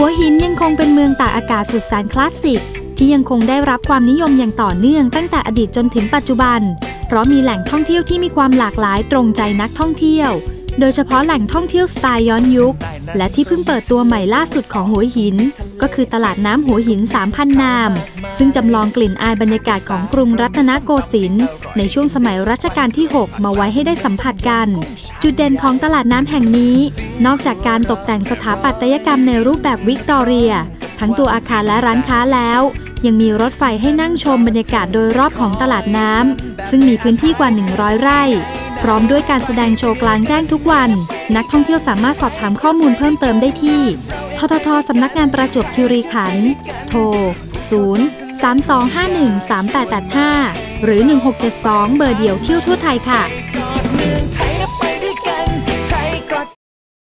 หัวหินยังคงเป็นเมืองตากอากาศสุดแสนคลาสสิก ที่ยังคงได้รับความนิยมอย่างต่อเนื่องตั้งแต่อดีตจนถึงปัจจุบัน เพราะมีแหล่งท่องเที่ยวที่มีความหลากหลายตรงใจนักท่องเที่ยว โดยเฉพาะแหล่งท่องเที่ยวสไตล์ย้อนยุค และที่เพิ่งเปิดตัวใหม่ล่าสุดของหัวหิน ก็คือตลาดน้ำหัวหิน 3,000 นาม ซึ่งจำลองกลิ่นอายบรรยากาศของกรุงรัตนโกสินทร์ในช่วงสมัยรัชกาลที่ 6 มาไว้ให้ได้สัมผัสกัน จุดเด่นของตลาดน้ำแห่งนี้ นอกจากการตกแต่งสถาปัตยกรรมในรูปแบบวิกตอเรีย ทั้งตัวอาคารและร้านค้าแล้วยังมีรถไฟให้นั่งชมบรรยากาศโดยรอบของตลาดน้ำ ซึ่งมีพื้นที่กว่า 100 ไร่ พร้อมด้วยการแสดงโชว์กลางแจ้งทุกวัน นักท่องเที่ยวสามารถสอบถามข้อมูลเพิ่มเติมได้ที่ ทททสำนักงานประจวบคีรีขันธ์ โทร 0 3251 3885 หรือ 1672 เบอร์เดียวเที่ยวทั่วไทยค่ะ